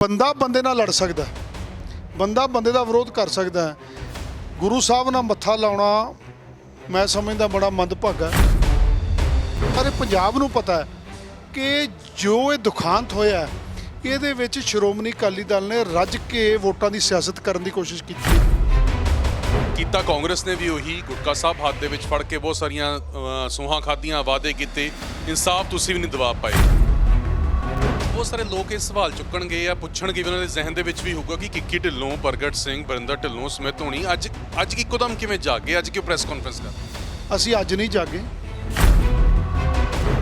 ਬੰਦਾ ਬੰਦੇ ਨਾਲ ਲੜ ਸਕਦਾ ਬੰਦਾ ਬੰਦੇ ਦਾ ਵਿਰੋਧ ਕਰ ਸਕਦਾ ਹੈ। ਗੁਰੂ ਸਾਹਿਬ ਨਾਲ ਮੱਥਾ ਲਾਉਣਾ ਮੈਂ ਸਮਝਦਾ ਬੜਾ ਮੰਦਭਾਗਾ ਪਰ ਪੰਜਾਬ ਨੂੰ ਪਤਾ ਹੈ ਕਿ ਜੋ ਇਹ ਦੁਖਾਂਤ ਹੋਇਆ ਹੈ, ਇਹਦੇ ਵਿੱਚ ਸ਼੍ਰੋਮਣੀ ਅਕਾਲੀ ਦਲ ਨੇ ਰੱਜ ਕੇ ਵੋਟਾਂ ਦੀ ਸਿਆਸਤ ਕਰਨ ਦੀ ਕੋਸ਼ਿਸ਼ ਕੀਤੀ ਹੈ। ਕੀਤਾ ਕਾਂਗਰਸ ਨੇ ਵੀ ਉਹੀ ਗੁਟਕਾ ਸਾਹਿਬ ਹੱਥ ਦੇ ਵਿੱਚ ਫੜ ਕੇ ਬਹੁਤ ਸਾਰੀਆਂ ਅਹ, ਸੂਹਾਂ ਖਾਧੀਆਂ ਵਾਅਦੇ ਕੀਤੇ ਇਨਸਾਫ ਤੁਸੀਂ ਵੀ ਨਹੀਂ ਦਵਾ ਪਾਏ ਬਹੁਤ ਸਾਰੇ ਲੋਕ ਇਹ ਸਵਾਲ ਚੁੱਕਣਗੇ ਜਾਂ ਪੁੱਛਣਗੇ ਵੀ ਉਹਨਾਂ ਦੇ ਜ਼ਿਹਨ ਦੇ ਵਿੱਚ ਵੀ ਹੋਊਗਾ ਕਿ ਕਿੱਕੀ ਢਿੱਲੋਂ ਪ੍ਰਗਟ ਸਿੰਘ ਬਰਿੰਦਰ ਢਿੱਲੋਂ ਸਮਿਤ ਹੋਣੀ ਅੱਜ ਅੱਜ ਇੱਕੋਦਮ ਕਿਵੇਂ ਜਾਗੇ? ਅੱਜ ਕਿਉਂ ਪ੍ਰੈਸ ਕਾਨਫਰੰਸ ਕਰ ਅਸੀਂ ਅੱਜ ਨਹੀਂ ਜਾਗੇ।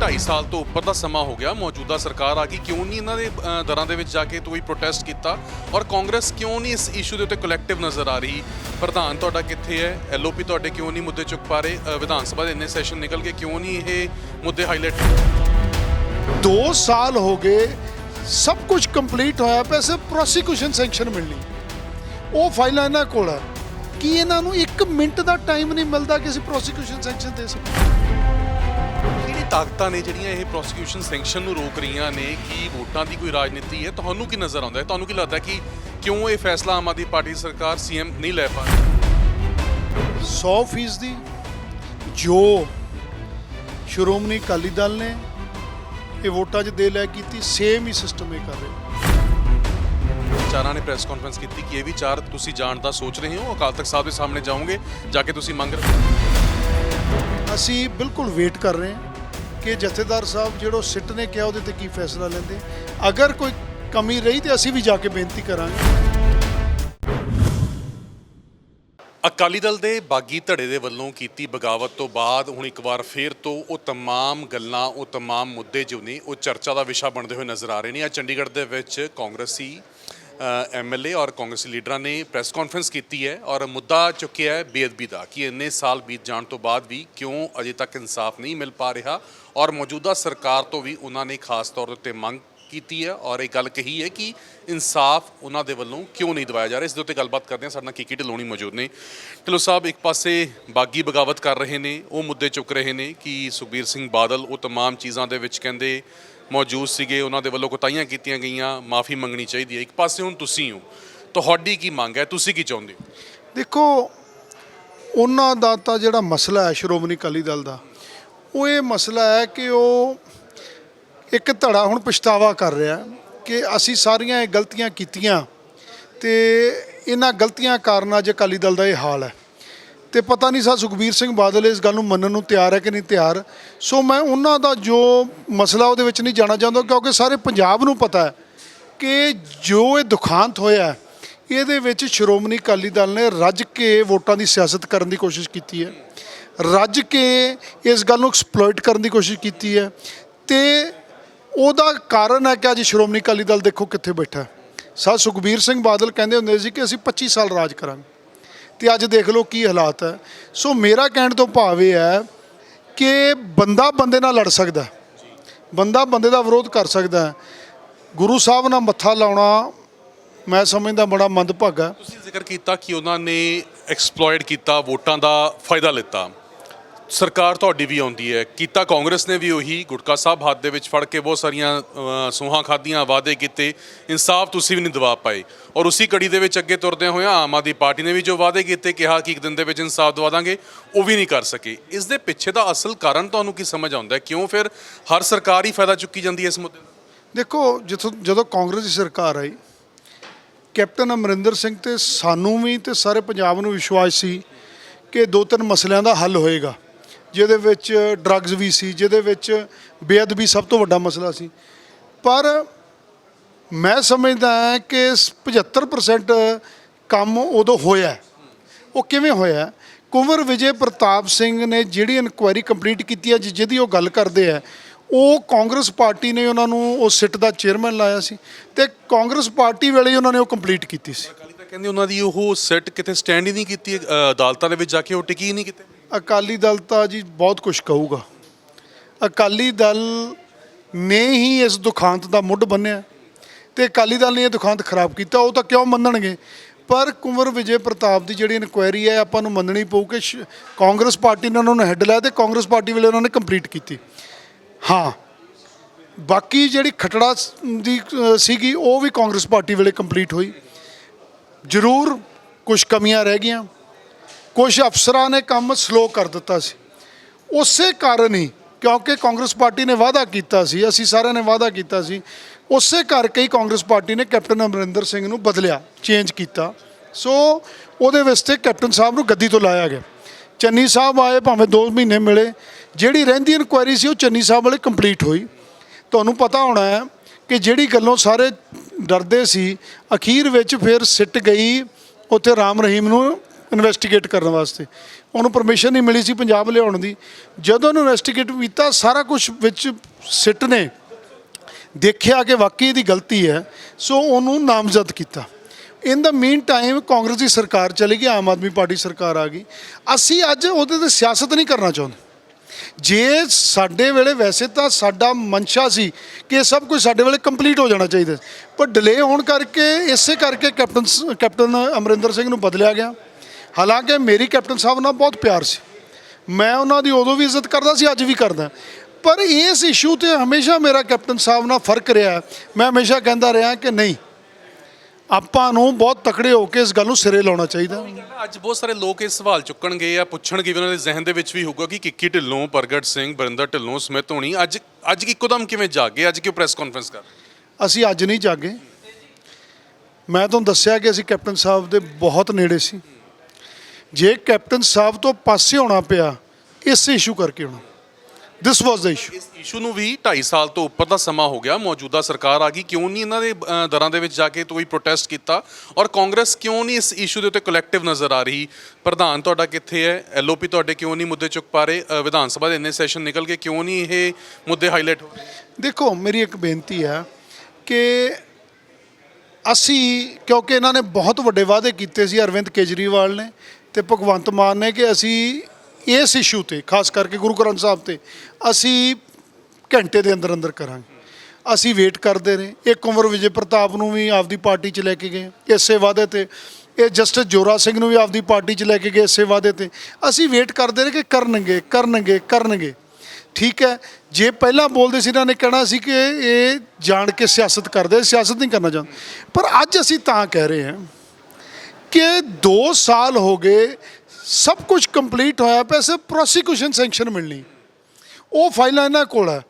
2.5 ਸਾਲ ਤੋਂ ਉੱਪਰ ਦਾ ਸਮਾਂ ਹੋ ਗਿਆ ਮੌਜੂਦਾ ਸਰਕਾਰ ਆ ਗਈ ਕਿਉਂ ਨਹੀਂ ਇਹਨਾਂ ਦੇ ਦਰਾਂ ਦੇ ਵਿੱਚ ਜਾ ਕੇ ਕੋਈ ਪ੍ਰੋਟੈਸਟ ਕੀਤਾ? ਔਰ ਕਾਂਗਰਸ ਕਿਉਂ ਨਹੀਂ ਇਸ ਇਸ਼ੂ ਦੇ ਉੱਤੇ ਕਲੈਕਟਿਵ ਨਜ਼ਰ ਆ ਰਹੀ? ਪ੍ਰਧਾਨ ਤੁਹਾਡਾ ਕਿੱਥੇ ਹੈ? ਐਲਓਪੀ ਤੁਹਾਡੇ ਕਿਉਂ ਨਹੀਂ ਮੁੱਦੇ ਚੁੱਕ ਪਾ ਰਹੇ? ਵਿਧਾਨ ਸਭਾ ਦੇ ਇੰਨੇ ਸੈਸ਼ਨ ਨਿਕਲ ਕੇ ਕਿਉਂ ਨਹੀਂ ਇਹ ਮੁੱਦੇ ਹਾਈਲਾਈਟ 2 ਸਾਲ ਹੋ ਗਏ ਸਭ ਕੁਝ ਕੰਪਲੀਟ ਹੋਇਆ ਪਿਆ ਸਿਰਫ ਪ੍ਰੋਸੀਕਿਊਸ਼ਨ ਸੈਂਕਸ਼ਨ ਮਿਲਣੀ ਉਹ ਫਾਈਲਾਂ ਇਹਨਾਂ ਕੋਲ ਹੈ ਕੀ ਇਹਨਾਂ ਨੂੰ 1 ਮਿੰਟ ਦਾ ਟਾਈਮ ਨਹੀਂ ਮਿਲਦਾ ਕਿ ਅਸੀਂ ਪ੍ਰੋਸੀਕਿਊਸ਼ਨ ਸੈਂਕਸ਼ਨ ਦੇ ਸਕੀਏ ਕਿਹੜੀ ਤਾਕਤਾਂ ਨੇ ਜਿਹੜੀਆਂ ਇਹ ਪ੍ਰੋਸੀਕਿਊਸ਼ਨ ਸੈਂਕਸ਼ਨ ਨੂੰ ਰੋਕ ਰਹੀਆਂ ਨੇ ਕੀ ਵੋਟਾਂ ਦੀ ਕੋਈ ਰਾਜਨੀਤੀ ਹੈ ਤੁਹਾਨੂੰ ਕੀ ਨਜ਼ਰ ਆਉਂਦਾ ਹੈ ਤੁਹਾਨੂੰ ਕੀ ਲੱਗਦਾ ਕਿ ਕਿਉਂ ਇਹ ਫੈਸਲਾ ਆਮ ਆਦਮੀ ਪਾਰਟੀ ਸਰਕਾਰ ਸੀਐਮ ਨਹੀਂ ਲੈ ਪਾ ਰਹੀ 100% ਦੀ ਜੋ ਸ਼੍ਰੋਮਣੀ ਅਕਾਲੀ ਦਲ ਨੇ ਇਹ ਵੋਟਾਂ 'ਚ ਦੇ ਲੈ ਕੀਤੀ ਸੇਮ ਹੀ ਸਿਸਟਮ ਇਹ ਕਰ ਰਹੇ ਚਾਰਾਂ ਨੇ ਪ੍ਰੈਸ ਕਾਨਫਰੰਸ ਕੀਤੀ ਕਿ ਇਹ ਵੀ ਚਾਰ ਤੁਸੀਂ ਜਾਣ ਦਾ ਸੋਚ ਰਹੇ ਹੋ ਅਕਾਲ ਤਖਤ ਸਾਹਿਬ ਦੇ ਸਾਹਮਣੇ ਜਾਓਗੇ ਜਾ ਕੇ ਤੁਸੀਂ ਮੰਗ ਰਹੇ ਅਸੀਂ ਬਿਲਕੁਲ ਵੇਟ ਕਰ ਰਹੇ ਹਾਂ ਕਿ ਜਥੇਦਾਰ ਸਾਹਿਬ ਜਿਹੜੋ ਸਿੱਟ ਨੇ ਕਿਹਾ ਉਹਦੇ ਤੇ ਕੀ ਫੈਸਲਾ ਲੈਂਦੇ। ਅਗਰ ਕੋਈ ਕਮੀ ਰਹੀ ਤੇ ਅਸੀਂ ਵੀ ਜਾ ਕੇ ਬੇਨਤੀ ਕਰਾਂਗੇ। ਅਕਾਲੀ ਦਲ ਦੇ ਬਾਗੀ ਧੜੇ ਦੇ ਵੱਲੋਂ ਕੀਤੀ ਬਗਾਵਤ ਤੋਂ ਬਾਅਦ ਹੁਣ ਇੱਕ ਵਾਰ ਫੇਰ ਤੋਂ ਉਹ तमाम ਗੱਲਾਂ ਉਹ तमाम ਮੁੱਦੇ ਜੋ ਨੇ ਉਹ ਚਰਚਾ ਦਾ ਵਿਸ਼ਾ ਬਣਦੇ ਹੋਏ ਨਜ਼ਰ ਆ ਰਹੇ ਨੇ ਆ ਚੰਡੀਗੜ੍ਹ ਦੇ ਵਿੱਚ ਕਾਂਗਰਸੀ ਐਮਐਲਏ ਔਰ ਕਾਂਗਰਸੀ ਲੀਡਰਾਂ ਨੇ ਪ੍ਰੈਸ ਕਾਨਫਰੰਸ ਕੀਤੀ ਹੈ ਔਰ ਮੁੱਦਾ ਚੁੱਕਿਆ ਹੈ ਬੇਅਦਬੀ ਦਾ ਕਿ ਇੰਨੇ ਸਾਲ ਬੀਤ ਜਾਣ ਤੋਂ ਬਾਅਦ ਵੀ ਕਿਉਂ ਅਜੇ ਤੱਕ ਇਨਸਾਫ ਨਹੀਂ ਮਿਲ ਪਾ ਰਿਹਾ ਔਰ ਮੌਜੂਦਾ ਸਰਕਾਰ ਤੋਂ ਵੀ ਉਹਨਾਂ ਨੇ ਖਾਸ ਤੌਰ ਉੱਤੇ ਮੰਗ ਕੀਤੀ ਹੈ ਔਰ ਇਹ ਗੱਲ ਕਹੀ ਹੈ ਕਿ ਇਨਸਾਫ ਉਹਨਾਂ ਦੇ ਵੱਲੋਂ ਕਿਉਂ ਨਹੀਂ ਦਿਵਾਇਆ ਜਾ ਰਿਹਾ ਇਸ ਦੇ ਉੱਤੇ ਗੱਲਬਾਤ ਕਰਦੇ ਹਾਂ ਸਾਡੇ ਨਾਲ ਕੀਕੀ ਢਿਲੋਣੀ ਮੌਜੂਦ ਨੇ ਢਿੱਲੋਂ ਸਾਹਿਬ ਇੱਕ ਪਾਸੇ ਬਾਗੀ ਬਗਾਵਤ ਕਰ ਰਹੇ ਨੇ ਉਹ ਮੁੱਦੇ ਚੁੱਕ ਰਹੇ ਨੇ ਕਿ ਸੁਖਬੀਰ ਸਿੰਘ ਬਾਦਲ ਉਹ तमाम ਚੀਜ਼ਾਂ ਦੇ ਵਿੱਚ ਕਹਿੰਦੇ ਮੌਜੂਦ ਸੀਗੇ ਉਹਨਾਂ ਦੇ ਵੱਲੋਂ ਕੋਤਾਹੀਆਂ ਕੀਤੀਆਂ ਗਈਆਂ ਮਾਫੀ ਮੰਗਣੀ ਚਾਹੀਦੀ ਹੈ ਇੱਕ ਪਾਸੇ ਹੁਣ ਤੁਸੀਂ ਹੋ ਤੁਹਾਡੀ ਕੀ ਮੰਗ ਹੈ ਤੁਸੀਂ ਕੀ ਚਾਹੁੰਦੇ ਹੋ ਦੇਖੋ ਉਹਨਾਂ ਦਾ ਤਾਂ ਜਿਹੜਾ ਮਸਲਾ ਹੈ ਸ਼੍ਰੋਮਣੀ ਅਕਾਲੀ ਦਲ ਦਾ ਉਹ ਇਹ ਮਸਲਾ ਹੈ ਕਿ ਉਹ ਇੱਕ ਧੜਾ ਹੁਣ ਪਛਤਾਵਾ ਕਰ ਰਿਹਾ ਕਿ ਅਸੀਂ ਸਾਰੀਆਂ ਇਹ ਗਲਤੀਆਂ ਕੀਤੀਆਂ ਤੇ ਇਹਨਾਂ ਗਲਤੀਆਂ ਕਾਰਨ ਅੱਜ ਅਕਾਲੀ ਦਲ ਦਾ ਇਹ ਹਾਲ ਹੈ। ਤੇ ਪਤਾ ਨਹੀਂ ਸਾ ਸੁਖਬੀਰ ਸਿੰਘ ਬਾਦਲ ਇਸ ਗੱਲ ਨੂੰ ਮੰਨਣ ਨੂੰ ਤਿਆਰ ਹੈ ਕਿ ਨਹੀਂ ਤਿਆਰ। ਸੋ ਮੈਂ ਉਹਨਾਂ ਦਾ ਜੋ ਮਸਲਾ ਉਹਦੇ ਵਿੱਚ ਨਹੀਂ ਜਾਣਾ ਚਾਹੁੰਦਾ ਕਿਉਂਕਿ ਸਾਰੇ ਪੰਜਾਬ ਨੂੰ ਪਤਾ ਹੈ ਕਿ ਜੋ ਇਹ ਦੁਖਾਂਤ ਹੋਇਆ ਇਹਦੇ ਵਿੱਚ ਸ਼੍ਰੋਮਣੀ ਅਕਾਲੀ ਦਲ ਨੇ ਰੱਜ ਕੇ ਵੋਟਾਂ ਦੀ ਸਿਆਸਤ ਕਰਨ ਦੀ ਕੋਸ਼ਿਸ਼ ਕੀਤੀ ਹੈ। ਰੱਜ ਕੇ ਇਸ ਗੱਲ ਨੂੰ ਐਕਸਪਲੋਇਟ ਕਰਨ ਦੀ ਕੋਸ਼ਿਸ਼ ਕੀਤੀ ਹੈ ਤੇ ਉਹਦਾ ਕਾਰਨ ਹੈ ਕਿ ਅੱਜ ਸ਼੍ਰੋਮਣੀ ਅਕਾਲੀ ਦਲ ਦੇਖੋ ਕਿੱਥੇ ਬੈਠਾ ਹੈ। ਸਾ ਸੁਖਬੀਰ ਸਿੰਘ ਬਾਦਲ ਕਹਿੰਦੇ ਹੁੰਦੇ ਸੀ ਕਿ ਅਸੀਂ 25 ਸਾਲ ਰਾਜ ਕਰਾਂਗੇ। ਤੇ ਅੱਜ ਦੇਖ ਲਓ ਕੀ ਹਾਲਾਤ ਹੈ। ਸੋ ਮੇਰਾ ਕਹਿਣ ਤੋਂ ਭਾਵ ਇਹ ਹੈ ਕਿ ਬੰਦਾ ਬੰਦੇ ਨਾਲ ਲੜ ਸਕਦਾ ਬੰਦਾ ਬੰਦੇ ਦਾ ਵਿਰੋਧ ਕਰ ਸਕਦਾ ਹੈ। ਗੁਰੂ ਸਾਹਿਬ ਨਾਲ ਮੱਥਾ ਲਾਉਣਾ ਮੈਂ ਸਮਝਦਾ ਬੜਾ ਮੰਦਭਾਗਾ। ਤੁਸੀਂ ਜ਼ਿਕਰ ਕੀਤਾ ਕਿ ਉਹਨਾਂ ਨੇ ਐਕਸਪਲੋਇਟ ਕੀਤਾ, ਵੋਟਾਂ ਦਾ ਫਾਇਦਾ ਲਿੱਤਾ। ਸਰਕਾਰ ਤੁਹਾਡੀ ਵੀ ਆਉਂਦੀ ਹੈ। ਕੀਤਾ ਕਾਂਗਰਸ ਨੇ ਵੀ ਉਹੀ, ਗੁਟਕਾ ਸਾਹਿਬ ਹੱਥ ਦੇ ਵਿੱਚ ਫੜ ਕੇ ਬਹੁਤ ਸਾਰੀਆਂ ਸੋਹਾਂ ਖਾਧੀਆਂ, ਵਾਅਦੇ ਕੀਤੇ। ਇਨਸਾਫ ਤੁਸੀਂ ਵੀ ਨਹੀਂ ਦਵਾ ਪਾਏ। ਔਰ ਉਸੇ ਕੜੀ ਦੇ ਵਿੱਚ ਅੱਗੇ ਤੁਰਦਿਆਂ ਹੋਇਆਂ ਆਮ ਆਦਮੀ ਪਾਰਟੀ ਨੇ ਵੀ ਜੋ ਵਾਅਦੇ ਕੀਤੇ ਕਿਹਾ ਕਿ ਇੱਕ ਦਿਨ ਦੇ ਵਿੱਚ ਇਨਸਾਫ ਦਵਾ ਦਾਂਗੇ, ਉਹ ਵੀ ਨਹੀਂ ਕਰ ਸਕੇ। ਇਸ ਦੇ ਪਿੱਛੇ ਦਾ ਅਸਲ ਕਾਰਨ ਤੁਹਾਨੂੰ ਕੀ ਸਮਝ ਆਉਂਦਾ ਕਿਉਂ ਫਿਰ ਹਰ ਸਰਕਾਰ ਹੀ ਫਾਇਦਾ ਚੁੱਕੀ ਜਾਂਦੀ ਹੈ ਇਸ ਮੁੱਦੇ ਦਾ? ਦੇਖੋ, ਜਿੱਥੋਂ, ਜਦੋਂ ਕਾਂਗਰਸ ਦੀ ਸਰਕਾਰ ਆਈ, ਕੈਪਟਨ ਅਮਰਿੰਦਰ ਸਿੰਘ ਤੇ ਸਾਨੂੰ ਵੀ ਤੇ ਸਾਰੇ ਪੰਜਾਬ ਨੂੰ ਵਿਸ਼ਵਾਸ ਸੀ ਕਿ ਦੋ ਤਿੰਨ ਮਸਲਿਆਂ ਦਾ ਹੱਲ ਹੋਏਗਾ। ਜਿਹਦੇ ਵਿੱਚ ਡਰੱਗਸ ਵੀ ਸੀ, ਜਿਹਦੇ ਵਿੱਚ ਬੇਅਦਬੀ ਸਭ ਤੋਂ ਵੱਡਾ ਮਸਲਾ ਸੀ। ਪਰ ਮੈਂ ਸਮਝਦਾ ਹਾਂ ਕਿ 75% ਕੰਮ ਉਦੋਂ ਹੋਇਆ। ਉਹ ਕਿਵੇਂ ਹੋਇਆ? ਹੈ? ਕੁੰਵਰ ਵਿਜੇ ਪ੍ਰਤਾਪ ਸਿੰਘ ਨੇ ਜਿਹੜੀ ਇਨਕੁਆਇਰੀ ਕੰਪਲੀਟ ਕੀਤੀ ਹੈ, ਜਿਹਦੀ ਉਹ ਗੱਲ ਕਰਦੇ ਆ, ਉਹ ਕਾਂਗਰਸ ਪਾਰਟੀ ਨੇ ਉਹਨਾਂ ਨੂੰ ਉਹ ਸਿੱਟ ਦਾ ਚੇਅਰਮੈਨ ਲਾਇਆ ਸੀ ਤੇ ਕਾਂਗਰਸ ਪਾਰਟੀ ਵੇਲੇ ਉਹਨਾਂ ਨੇ ਉਹ ਕੰਪਲੀਟ ਕੀਤੀ ਸੀ। ਕਹਿੰਦੇ ਉਹਨਾਂ ਦੀ ਉਹ ਸਿੱਟ ਕਿਤੇ ਸਟੈਂਡ ਹੀ ਨਹੀਂ ਕੀਤੀ ਅਦਾਲਤਾਂ ਦੇ ਵਿੱਚ ਜਾ ਕੇ ਉਹ ਟਿਕੀ ਹੀ ਨਹੀਂ ਕਿਤੇ। ਅਕਾਲੀ ਦਲ ਤਾਂ ਜੀ ਬਹੁਤ ਕੁਝ ਕਹੂਗਾ। ਅਕਾਲੀ ਦਲ ਨੇ ਹੀ ਇਸ ਦੁਖਾਂਤ ਦਾ ਮੁੱਢ ਬੰਨਿਆ ਤੇ ਅਕਾਲੀ ਦਲ ਨੇ ਇਹ ਦੁਖਾਂਤ ਖਰਾਬ ਕੀਤਾ, ਉਹ ਤਾਂ ਕਿਉਂ ਮੰਨਣਗੇ? ਪਰ ਕੁੰਵਰ ਵਿਜੇ ਪ੍ਰਤਾਪ ਦੀ ਜਿਹੜੀ ਇਨਕੁਆਇਰੀ ਹੈ, ਆਪਾਂ ਨੂੰ ਮੰਨਣੀ ਪਊ ਕਿ ਸ਼- ਕਾਂਗਰਸ ਪਾਰਟੀ ਨੇ ਉਹਨਾਂ ਨੂੰ ਹੈੱਡ ਲਾਇਆ ਤੇ ਕਾਂਗਰਸ ਪਾਰਟੀ ਵੇਲੇ ਉਹਨਾਂ ਨੇ ਕੰਪਲੀਟ ਕੀਤੀ। ਹਾਂ, ਬਾਕੀ ਜਿਹੜੀ ਖਟੜਾ ਦੀ ਸੀਗੀ, ਉਹ ਵੀ ਕਾਂਗਰਸ ਪਾਰਟੀ ਵੇਲੇ ਕੰਪਲੀਟ ਹੋਈ। ਜ਼ਰੂਰ ਕੁਝ ਕਮੀਆਂ ਰਹਿ ਗਈਆਂ। ਕੁਝ ਅਫਸਰਾਂ ਨੇ ਕੰਮ ਸਲੋ ਕਰ ਦਿੱਤਾ ਸੀ। ਉਸੇ ਕਾਰਨ ਹੀ ਕਿਉਂਕਿ ਕਾਂਗਰਸ ਪਾਰਟੀ ਨੇ ਵਾਅਦਾ ਕੀਤਾ ਸੀ, ਅਸੀਂ ਸਾਰਿਆਂ ਨੇ ਵਾਅਦਾ ਕੀਤਾ ਸੀ, ਉਸੇ ਕਰਕੇ ਹੀ ਕਾਂਗਰਸ ਪਾਰਟੀ ਨੇ ਕੈਪਟਨ ਅਮਰਿੰਦਰ ਸਿੰਘ ਨੂੰ ਬਦਲਿਆ ਚੇਂਜ ਕੀਤਾ। ਸੋ ਉਹਦੇ ਵਾਸਤੇ ਕੈਪਟਨ ਸਾਹਿਬ ਨੂੰ ਗੱਦੀ ਤੋਂ ਲਾਇਆ ਗਿਆ। ਚੰਨੀ ਸਾਹਿਬ ਆਏ, ਭਾਵੇਂ 2 ਮਹੀਨੇ ਮਿਲੇ, ਜਿਹੜੀ ਰਹਿੰਦੀ ਇਨਕੁਆਇਰੀ ਸੀ ਉਹ ਚੰਨੀ ਸਾਹਿਬ ਵਾਲੇ ਕੰਪਲੀਟ ਹੋਈ। ਤੁਹਾਨੂੰ ਪਤਾ ਹੋਣਾ ਹੈ ਕਿ ਜਿਹੜੀ ਗੱਲੋਂ ਸਾਰੇ ਡਰਦੇ ਸੀ, ਅਖੀਰ ਵਿੱਚ ਫਿਰ ਸਿੱਟ ਗਈ ਉੱਥੇ ਰਾਮ ਰਹੀਮ ਨੂੰ ਇਨਵੈਸਟੀਗੇਟ ਕਰਨ ਵਾਸਤੇ। ਉਹਨੂੰ ਪਰਮਿਸ਼ਨ ਨਹੀਂ ਮਿਲੀ ਸੀ ਪੰਜਾਬ ਲਿਆਉਣ ਦੀ। ਜਦੋਂ ਉਹਨੂੰ ਇਨਵੈਸਟੀਗੇਟ ਕੀਤਾ, ਸਾਰਾ ਕੁਝ ਵਿੱਚ ਸਿੱਟ ਨੇ। ਦੇਖਿਆ ਕਿ ਵਾਕਈ ਇਹਦੀ ਗਲਤੀ ਹੈ, ਸੋ ਉਹਨੂੰ ਨਾਮਜ਼ਦ ਕੀਤਾ। ਇਨ ਦਾ ਮੀਨ ਟਾਈਮ ਕਾਂਗਰਸ ਦੀ ਸਰਕਾਰ ਚਲੀ ਗਈ, ਆਮ ਆਦਮੀ ਪਾਰਟੀ ਸਰਕਾਰ ਆ ਗਈ। ਅਸੀਂ ਅੱਜ ਉਹਦੇ ਤੇ ਸਿਆਸਤ ਨਹੀਂ ਕਰਨਾ ਚਾਹੁੰਦੇ। ਜੇ ਸਾਡੇ ਵੇਲੇ ਵੈਸੇ ਤਾਂ ਸਾਡਾ ਮਨਸ਼ਾ ਸੀ ਕਿ ਇਹ ਸਭ ਕੁਝ ਸਾਡੇ ਵੇਲੇ ਕੰਪਲੀਟ ਹੋ ਜਾਣਾ ਚਾਹੀਦਾ। ਪਰ ਡਿਲੇ ਹੋਣ ਕਰਕੇ, ਇਸੇ ਕਰਕੇ ਕੈਪਟਨ ਸ- ਕੈਪਟਨ ਅਮਰਿੰਦਰ ਸਿੰਘ ਨੂੰ ਬਦਲਿਆ ਗਿਆ। ਹਾਲਾਂਕਿ ਮੇਰੀ ਕੈਪਟਨ ਸਾਹਿਬ ਨਾਲ ਬਹੁਤ ਪਿਆਰ ਸੀ। ਮੈਂ ਉਹਨਾਂ ਦੀ ਉਦੋਂ ਵੀ ਇੱਜ਼ਤ ਕਰਦਾ ਸੀ ਅੱਜ ਵੀ ਕਰਦਾ। ਪਰ ਇਸ ਇਸ਼ੂ ਤੇ ਹਮੇਸ਼ਾ ਮੇਰਾ ਕੈਪਟਨ ਸਾਹਿਬ ਨਾਲ ਫ਼ਰਕ ਰਿਹਾ ਮੈਂ ਹਮੇਸ਼ਾ ਕਹਿੰਦਾ ਰਿਹਾ ਕਿ ਨਹੀਂ ਆਪਾਂ ਨੂੰ ਬਹੁਤ ਤਕੜੇ ਹੋ ਕੇ ਇਸ ਗੱਲ ਨੂੰ ਸਿਰੇ ਲਾਉਣਾ ਚਾਹੀਦਾ। ਅੱਜ ਬਹੁਤ ਸਾਰੇ ਲੋਕ ਇਹ ਸਵਾਲ ਚੁੱਕਣਗੇ ਜਾਂ ਪੁੱਛਣਗੇ ਵੀ ਉਹਨਾਂ ਦੇ ਜ਼ਿਹਨ ਦੇ ਵਿੱਚ ਵੀ ਹੋਊਗਾ ਕਿ ਕਿੱਕੀ ਢਿੱਲੋਂ ਪ੍ਰਗਟ ਸਿੰਘ ਬਰਿੰਦਰ ਢਿੱਲੋਂ ਸਮਿਤ ਹੋਣੀ ਅੱਜ ਅੱਜ ਇੱਕੋਦਮ ਕਿਵੇਂ ਜਾਗ? ਅੱਜ ਕਿਉਂ ਪ੍ਰੈਸ ਕਾਨਫਰੰਸ ਕਰ? ਅਸੀਂ ਅੱਜ ਨਹੀਂ ਜਾਗੇ। ਮੈਂ ਤੁਹਾਨੂੰ ਦੱਸਿਆ ਕਿ ਅਸੀਂ ਕੈਪਟਨ ਸਾਹਿਬ ਦੇ ਬਹੁਤ ਨੇੜੇ ਸੀ। ਜੇ ਕੈਪਟਨ ਸਾਹਿਬ ਤੋਂ ਪਾਸੇ ਹੋਣਾ ਪਿਆ ਇਸ ਇਸ਼ੂ ਕਰਕੇ ਹੋਣਾ ਦਿਸ ਵਾਸ ਦਾ ਇਸ਼ੂ ਇਸ ਇਸ਼ੂ ਨੂੰ ਵੀ 2.5 ਸਾਲ ਤੋਂ ਉੱਪਰ ਦਾ ਸਮਾਂ ਹੋ ਗਿਆ। ਮੌਜੂਦਾ ਸਰਕਾਰ ਆ ਗਈ। ਕਿਉਂ ਨਹੀਂ ਇਹਨਾਂ ਦੇ ਦਰਾਂ ਦੇ ਵਿੱਚ ਜਾ ਕੇ ਕੋਈ ਪ੍ਰੋਟੈਸਟ ਕੀਤਾ? ਔਰ ਕਾਂਗਰਸ ਕਿਉਂ ਨਹੀਂ ਇਸ ਇਸ਼ੂ ਦੇ ਉੱਤੇ ਕਲੈਕਟਿਵ ਨਜ਼ਰ ਆ ਰਹੀ? ਪ੍ਰਧਾਨ ਤੁਹਾਡਾ ਕਿੱਥੇ ਹੈ? ਐਲਓਪੀ ਤੁਹਾਡੇ ਕਿਉਂ ਨਹੀਂ ਮੁੱਦੇ ਚੁੱਕ ਪਾ ਰਹੇ? ਵਿਧਾਨ ਸਭਾ ਦੇ ਇੰਨੇ ਸੈਸ਼ਨ ਨਿਕਲ ਕੇ ਕਿਉਂ ਨਹੀਂ ਇਹ ਮੁੱਦੇ ਹਾਈਲਾਈਟ ਹੋ ਰਹੇ? ਦੇਖੋ ਮੇਰੀ ਇੱਕ ਬੇਨਤੀ ਹੈ ਕਿ ਅਸੀਂ ਕਿਉਂਕਿ ਇਹਨਾਂ ਨੇ ਬਹੁਤ ਵੱਡੇ ਵਾਅਦੇ ਕੀਤੇ ਸੀ ਅਰਵਿੰਦ ਕੇਜਰੀਵਾਲ ਨੇ ਤੇ ਭਗਵੰਤ ਮਾਨ ਨੇ ਕਿ ਅਸੀਂ ਇਸ ਇਸ਼ੂ ਤੇ, ਖਾਸ ਕਰਕੇ ਗੁਰੂ ਗ੍ਰੰਥ ਸਾਹਿਬ ਤੇ, ਅਸੀਂ ਘੰਟੇ ਦੇ ਅੰਦਰ ਅੰਦਰ ਕਰਾਂਗੇ। ਅਸੀਂ ਵੇਟ ਕਰਦੇ ਨੇ। ਇੱਕ ਉਮਰ ਵਿਜੇ ਪ੍ਰਤਾਪ ਨੂੰ ਵੀ ਆਪਦੀ ਪਾਰਟੀ 'ਚ ਲੈ ਕੇ ਗਏ ਇਸੇ ਵਾਅਦੇ ਤੇ ਇਹ ਜਸਟਿਸ ਜੋਰਾ ਸਿੰਘ ਨੂੰ ਵੀ ਆਪਦੀ ਪਾਰਟੀ 'ਚ ਲੈ ਕੇ ਗਏ ਇਸੇ ਵਾਅਦੇ ਤੇ। ਅਸੀਂ ਵੇਟ ਕਰਦੇ ਨੇ ਕਿ ਕਰਨਗੇ ਕਰਨਗੇ ਕਰਨਗੇ। ਠੀਕ ਹੈ। ਜੇ ਪਹਿਲਾਂ ਬੋਲਦੇ ਸੀ, ਇਹਨਾਂ ਨੇ ਕਹਿਣਾ ਸੀ ਕਿ ਇਹ ਜਾਣ ਕੇ ਸਿਆਸਤ ਕਰਦੇ, ਸਿਆਸਤ ਨਹੀਂ ਕਰਨਾ ਚਾਹੁੰਦੇ। ਪਰ ਅੱਜ ਅਸੀਂ ਤਾਂ ਕਹਿ ਰਹੇ ਹਾਂ ਕਿ 2 ਸਾਲ ਹੋ ਗਏ ਸਭ ਕੁਝ ਕੰਪਲੀਟ ਹੋਇਆ ਪਿਆ ਸਿਰਫ ਪ੍ਰੋਸੀਕਿਊਸ਼ਨ ਸੈਂਕਸ਼ਨ ਮਿਲਣੀ ਉਹ ਫਾਈਲਾਂ ਇਹਨਾਂ ਕੋਲ ਹੈ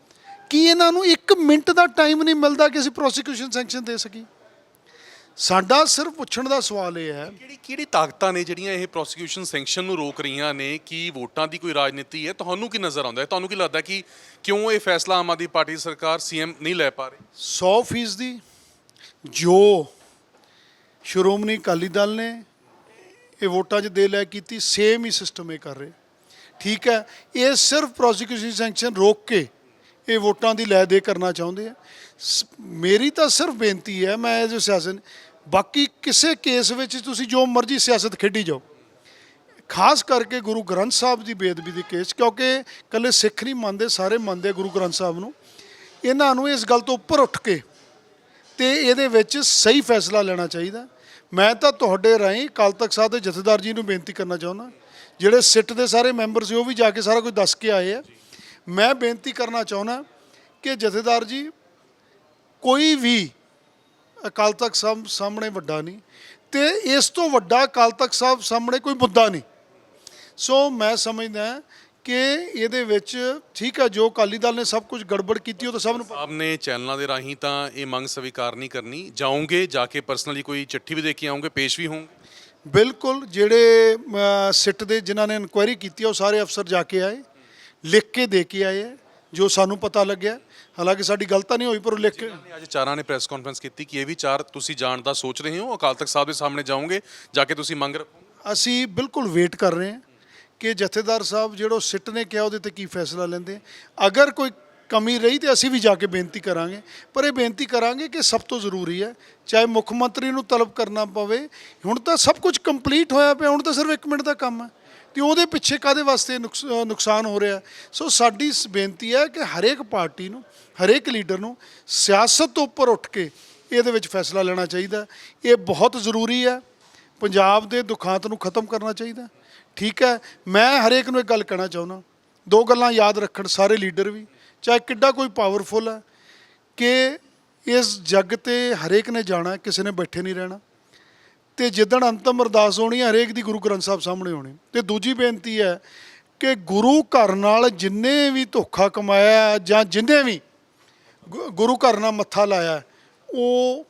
ਕੀ ਇਹਨਾਂ ਨੂੰ 1 ਮਿੰਟ ਦਾ ਟਾਈਮ ਨਹੀਂ ਮਿਲਦਾ ਕਿ ਅਸੀਂ ਪ੍ਰੋਸੀਕਿਊਸ਼ਨ ਸੈਂਕਸ਼ਨ ਦੇ ਸਕੀ ਸਾਡਾ ਸਿਰਫ ਪੁੱਛਣ ਦਾ ਸਵਾਲ ਇਹ ਹੈ ਕਿਹੜੀ ਕਿਹੜੀ ਤਾਕਤਾਂ ਨੇ ਜਿਹੜੀਆਂ ਇਹ ਪ੍ਰੋਸੀਕਿਊਸ਼ਨ ਸੈਂਕਸ਼ਨ ਨੂੰ ਰੋਕ ਰਹੀਆਂ ਨੇ ਕੀ ਵੋਟਾਂ ਦੀ ਕੋਈ ਰਾਜਨੀਤੀ ਹੈ ਤੁਹਾਨੂੰ ਕੀ ਨਜ਼ਰ ਆਉਂਦਾ ਹੈ ਤੁਹਾਨੂੰ ਕੀ ਲੱਗਦਾ ਕਿ ਕਿਉਂ ਇਹ ਫੈਸਲਾ ਆਮ ਆਦਮੀ ਪਾਰਟੀ ਸਰਕਾਰ ਸੀਐਮ ਨਹੀਂ ਲੈ ਪਾ ਰਹੀ 100 ਫੀਸਦੀ ਜੋ ਸ਼੍ਰੋਮਣੀ ਅਕਾਲੀ ਦਲ ਨੇ ਇਹ ਵੋਟਾਂ 'ਚ ਦੇ ਲੈ ਕੀਤੀ ਸੇਮ ਹੀ ਸਿਸਟਮ ਇਹ ਕਰ ਰਹੇ। ਠੀਕ ਹੈ, ਇਹ ਸਿਰਫ ਪ੍ਰੋਸੀਕਿਊਸ਼ਨ ਸੈਂਕਸ਼ਨ ਰੋਕ ਕੇ ਇਹ ਵੋਟਾਂ ਦੀ ਲੈ ਦੇ ਕਰਨਾ ਚਾਹੁੰਦੇ ਆ। ਸ- ਮੇਰੀ ਤਾਂ ਸਿਰਫ ਬੇਨਤੀ ਹੈ, ਮੈਂ ਜੋ ਸਿਆਸਤ, ਬਾਕੀ ਕਿਸੇ ਕੇਸ ਵਿੱਚ ਤੁਸੀਂ ਜੋ ਮਰਜ਼ੀ ਸਿਆਸਤ ਖੇਡੀ ਜਾਓ। ਖਾਸ ਕਰਕੇ ਗੁਰੂ ਗ੍ਰੰਥ ਸਾਹਿਬ ਦੀ ਬੇਅਦਬੀ ਦੇ ਕੇਸ ਕਿਉਂਕਿ ਕੱਲੇ ਸਿੱਖ ਨਹੀਂ ਮੰਨਦੇ, ਸਾਰੇ ਮੰਨਦੇ ਗੁਰੂ ਗ੍ਰੰਥ ਸਾਹਿਬ ਨੂੰ। ਇਹਨਾਂ ਨੂੰ ਇਸ ਗੱਲ ਤੋਂ ਉੱਪਰ ਉੱਠ ਕੇ ਤੇ ਇਹਦੇ ਵਿੱਚ ਸਹੀ ਫੈਸਲਾ ਲੈਣਾ ਚਾਹੀਦਾ। ਮੈਂ ਤਾਂ ਤੁਹਾਡੇ ਰਾਹੀਂ ਅਕਾਲ ਤਖਤ ਸਾਹਿਬ ਦੇ ਜਥੇਦਾਰ ਜੀ ਨੂੰ ਬੇਨਤੀ ਕਰਨਾ ਚਾਹੁੰਦਾ। ਜਿਹੜੇ ਸਿੱਟ ਦੇ ਸਾਰੇ ਮੈਂਬਰ ਸੀ, ਉਹ ਵੀ ਜਾ ਕੇ ਸਾਰਾ ਕੁਝ ਦੱਸ ਕੇ ਆਏ ਆ। ਮੈਂ ਬੇਨਤੀ ਕਰਨਾ ਚਾਹੁੰਦਾ ਕਿ ਜਥੇਦਾਰ ਜੀ, ਕੋਈ ਵੀ ਅਕਾਲ ਤਖਤ ਸਾਹਿਬ ਸਾਹਮਣੇ ਵੱਡਾ ਨਹੀਂ। ਤੇ ਇਸ ਤੋਂ ਵੱਡਾ ਅਕਾਲ ਤਖਤ ਸਾਹਿਬ ਸਾਹਮਣੇ ਕੋਈ ਮੁੱਦਾ ਨਹੀਂ। ਸੋ ਮੈਂ ਸਮਝਦਾ ਕਿ ਇਹਦੇ ਵਿੱਚ ਠੀਕ ਹੈ ਜੋ ਅਕਾਲੀ ਦਲ ਨੇ ਸਭ ਕੁਝ ਗੜਬੜ ਕੀਤੀ ਉਹ ਤਾਂ ਸਭ ਨੂੰ ਆਪ ਨੇ ਚੈਨਲਾਂ ਦੇ ਰਾਹੀਂ ਤਾਂ ਇਹ ਮੰਗ ਸਵੀਕਾਰ ਨਹੀਂ ਕਰਨੀ। ਜਾਓਗੇ ਜਾ ਕੇ ਪਰਸਨਲੀ ਕੋਈ ਚਿੱਠੀ ਵੀ ਦੇ ਕੇ ਆਉਂਗੇ ਪੇਸ਼ ਵੀ ਹੋਵੋਗੇ ਬਿਲਕੁਲ ਜਿਹੜੇ ਸਿੱਟ ਦੇ ਜਿਨ੍ਹਾਂ ਨੇ ਇਨਕੁਆਇਰੀ ਕੀਤੀ ਉਹ ਸਾਰੇ ਅਫਸਰ ਜਾ ਕੇ ਆਏ ਲਿਖ ਕੇ ਦੇ ਕੇ ਆਏ ਜੋ ਸਾਨੂੰ ਪਤਾ ਲੱਗਿਆ। ਹਾਲਾਂਕਿ ਸਾਡੀ ਗਲਤੀ ਨਹੀਂ ਹੋਈ ਪਰ ਉਹ ਲਿਖ ਕੇ ਅੱਜ ਚਾਰਾਂ ਨੇ ਪ੍ਰੈਸ ਕਾਨਫਰੰਸ ਕੀਤੀ ਕਿ ਇਹ ਵੀ ਚਾਰ ਤੁਸੀਂ ਜਾਣ ਦਾ ਸੋਚ ਰਹੇ ਹੋ ਅਕਾਲ ਤਖਤ ਸਾਹਿਬ ਦੇ ਸਾਹਮਣੇ ਜਾਓਗੇ ਜਾ ਕੇ ਤੁਸੀਂ ਮੰਗ ਰੱਖੋ ਅਸੀਂ ਬਿਲਕੁਲ ਵੇਟ ਕਰ ਰਹੇ ਹਾਂ। ਕਿ ਜਥੇਦਾਰ ਸਾਹਿਬ ਜਿਹੜੋ ਸਿੱਟ ਨੇ ਕਿਹਾ ਉਹਦੇ ਤੇ ਕੀ ਫੈਸਲਾ ਲੈਂਦੇ ਅਗਰ ਕੋਈ ਕਮੀ ਰਹੀ ਤੇ ਅਸੀਂ ਵੀ ਜਾ ਕੇ ਬੇਨਤੀ ਕਰਾਂਗੇ। ਪਰ ਇਹ ਬੇਨਤੀ ਕਰਾਂਗੇ ਕਿ ਸਭ ਤੋਂ ਜ਼ਰੂਰੀ ਹੈ, ਚਾਹੇ ਮੁੱਖ ਮੰਤਰੀ ਨੂੰ ਤਲਬ ਕਰਨਾ ਪਵੇ, ਹੁਣ ਤਾਂ ਸਭ ਕੁਝ ਕੰਪਲੀਟ ਹੋਇਆ ਪਿਆ, ਹੁਣ ਤਾਂ ਸਿਰਫ 1 ਮਿੰਟ ਦਾ ਕੰਮ ਹੈ। ਤੇ ਉਹਦੇ ਪਿੱਛੇ ਕਾਦੇ ਵਾਸਤੇ ਨੁਕਸ- ਨੁਕਸਾਨ ਹੋ ਰਿਹਾ? ਸੋ ਸਾਡੀ ਸ- ਬੇਨਤੀ ਹੈ ਕਿ ਹਰੇਕ ਪਾਰਟੀ ਨੂੰ, ਹਰੇਕ ਲੀਡਰ ਨੂੰ ਸਿਆਸਤ ਤੋਂ ਉੱਪਰ ਉੱਠ ਕੇ ਇਹਦੇ ਵਿੱਚ ਫੈਸਲਾ ਲੈਣਾ ਚਾਹੀਦਾ। ਇਹ ਬਹੁਤ ਜ਼ਰੂਰੀ ਹੈ। ਪੰਜਾਬ ਦੇ ਦੁਖਾਂਤ ਨੂੰ ਖਤਮ ਕਰਨਾ ਚਾਹੀਦਾ। ਠੀਕ ਹੈ ਮੈਂ ਹਰੇਕ ਨੂੰ ਇੱਕ ਗੱਲ ਕਹਿਣਾ ਚਾਹੁੰਦਾ। ਦੋ ਗੱਲਾਂ ਯਾਦ ਰੱਖਣ ਸਾਰੇ ਲੀਡਰ ਵੀ। ਚਾਹੇ ਕਿੱਡਾ ਕੋਈ ਪਾਵਰਫੁਲ ਹੈ ਕਿ ਇਸ ਜੱਗ ਤੇ ਹਰੇਕ ਨੇ ਜਾਣਾ ਕਿਸੇ ਨੇ ਬੈਠੇ ਨਹੀਂ ਰਹਿਣਾ। ਤੇ ਜਿੱਦਣ ਅੰਤਮ ਅਰਦਾਸ ਹੋਣੀ ਹੈ, ਹਰੇਕ ਦੀ ਗੁਰੂ ਗ੍ਰੰਥ ਸਾਹਿਬ ਸਾਹਮਣੇ ਹੋਣੀ। ਤੇ ਦੂਜੀ ਬੇਨਤੀ ਹੈ ਕਿ ਗੁਰੂ ਘਰ ਨਾਲ ਜਿੰਨੇ ਵੀ ਧੋਖਾ ਕਮਾਇਆ ਜਾਂ ਜਿੰਨੇ ਵੀ ਗੁ- ਗੁਰੂ ਘਰ ਨਾਲ ਮੱਥਾ ਲਾਇਆ ਉਹ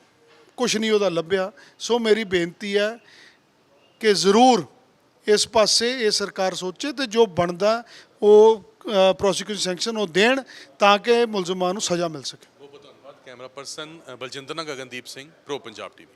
ਕੁਝ ਨਹੀਂ ਉਹਦਾ ਲੱਭਿਆ। ਸੋ ਮੇਰੀ ਬੇਨਤੀ ਹੈ ਕਿ ਜ਼ਰੂਰ ਇਸ ਪਾਸੇ ਇਹ ਸਰਕਾਰ ਸੋਚੇ ਤੇ ਜੋ ਬਣਦਾ, ਉਹ ਪ੍ਰੋਸੀਕਿਊਸ਼ਨ ਸੈਂਕਸ਼ਨ ਉਹ ਦੇਣ ਤਾਂ ਕਿ ਮੁਲਜ਼ਮਾਂ ਨੂੰ ਸਜ਼ਾ ਮਿਲ ਸਕੇ। ਬਹੁਤ ਬਹੁਤ ਧੰਨਵਾਦ। ਕੈਮਰਾ ਪਰਸਨ ਬਲਜਿੰਦਰ ਨਾਲ ਗਗਨਦੀਪ ਸਿੰਘ, ਪ੍ਰੋ ਪੰਜਾਬ ਟੀਵੀ।